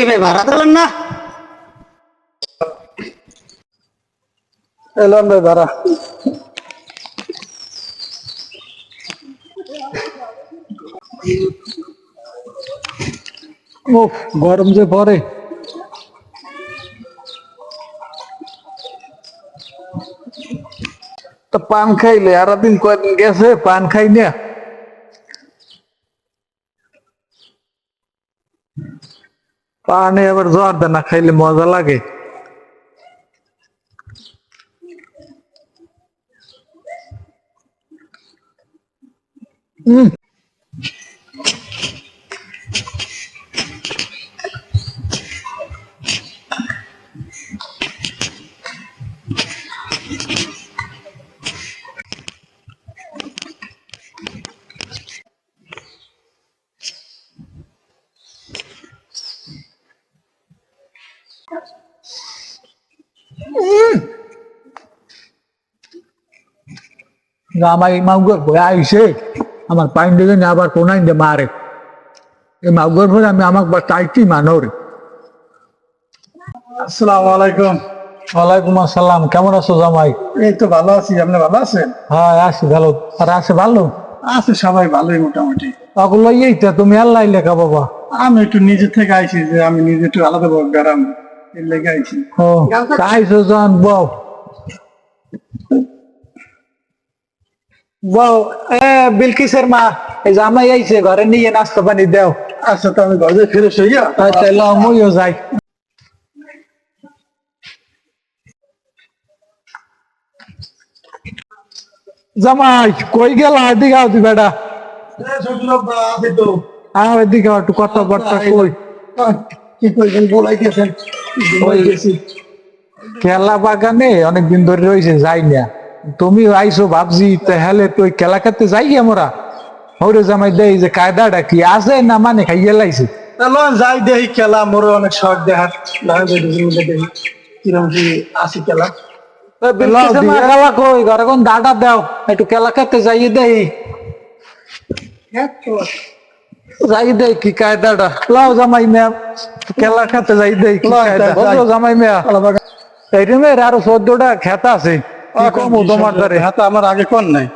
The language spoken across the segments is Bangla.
কি ভাই ভাড়া দিলেন না। এলাম ভাই, ভাড়া। উফ, গরম যে পরে তো পান খাইলে আর দিন কয়দিন গেছে, পান খাই না। পানে আবার জ্বর না খাইলে মজা লাগে হুম আমার এই মাউগর ভয় আইসে আমার পাইন দিকে আবার কোনাই দে মারে। এই মাউগর ভয় আমি বা চাইছি মানোর। আসসালামু আলাইকুম। ওয়ালাইকুম আসসালাম কেমন আছো জামাই? এই তো ভালো আছি আপনি ভালো আছেন? হ্যাঁ আসি ভালো। আর আছে ভালো? আছে সবাই ভালোই মোটামুটি। ওগুলো এইটা তুমি আল্লাহ লেখা বাবা। আমি একটু নিজে থেকে আইছি যে আমি নিজে একটু আলাদা ভাবে বেড়াম এর লেগে আইছি। ও আইসো জান বউ বউ এ বিলকিসের মা এই জামাই আইছে ঘরে নিয়ে নাস্তা পানি দেও। আচ্ছা তো আমি ঘরে ফিরে হইয়া তাহলে আমিও যাই। জামাই কই গেল? এদিকে আও তুই বেটা। আও এদিকে একটু কথা বার্তা কই। কি কইছেন বলাইতেছেন। বলাইতেছি খেলা বাগানে অনেকদিন ধরে রয়েছে যাই না। তুমি আইসো ভাবছি তাহলে তুই খেলা খেতে যাই আমরা? হরে জামাই দেই যে কায়দাটা কি আছে না মানে খাইয়ে লাইছে? তাহলে যাই দেখি খেলা মোর অনেক শখ দেখার লাগাই দেখি দেখি কিরম কি আসি খেলা? বিলকিসের মা খেলা কই ঘরে কোন দাদা দাও একটু খেলা খেতে যাইয়ে দেই। যাই দেই কি কায়দাটা? লাও জামাই মেয়া খেলা খেতে যাই দেই কি লও, কায়দা? যাই। বুঝলো জামাই মেয়া। এই রুমের আরও চোদ্দটা খেতা আছে। কি কমু তোমার দ্বারে হ্যাঁ তো আমার আগে কোন নাই?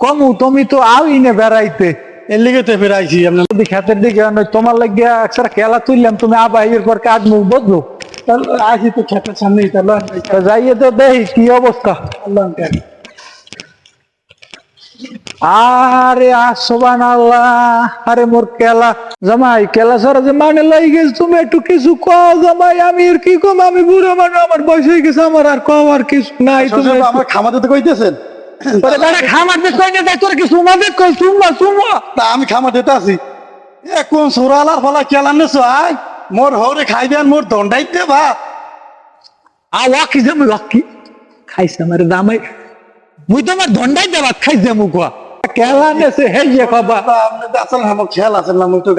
কমু তুমি তো আই না বেড়াইতে। এর লিগে তো ফেরাইছি যদি খেতের দিকে তোমার লাগিয়া একসাথে খেলা তুললাম তুমি আবার এর পর কাজ মুখ বদলো। তাহলে আসি তো খেতের সামনেই তাহলে যাইয়ে তো দেখি কি অবস্থা? আল্লাহ আরে আসবান আল্লাহ আরে মোর কেলা জামাই কেলা সারা যে মানে লাই গেছে তুমি একটু কিছু কও জামাই আমি আর কি কম? আমি বুড়ো মানুষ আমার বয়স হয়ে গেছে আমার আর কও আর কিছু নাই তুমি আমার খামাতে তো কইতেছেন? খামার কই না তোর কি সুমা দে কই? সুমা সুমা। আমি খামার দিতে আছি। এ কোন সুরালার ফলা কেলান নেছো আই মোর হরে খাই দেন মোর দন্ডাই দে ভাত আ ওয়াকি জামু ওয়াকি খাইছে আমার দামাই। মুই তো আমার ধন্ডাই দেবা খাই জামু কেলা নেছে হে ইয়ে কবা আপনি তো আসলে আমার খেয়াল আছে না মুই তো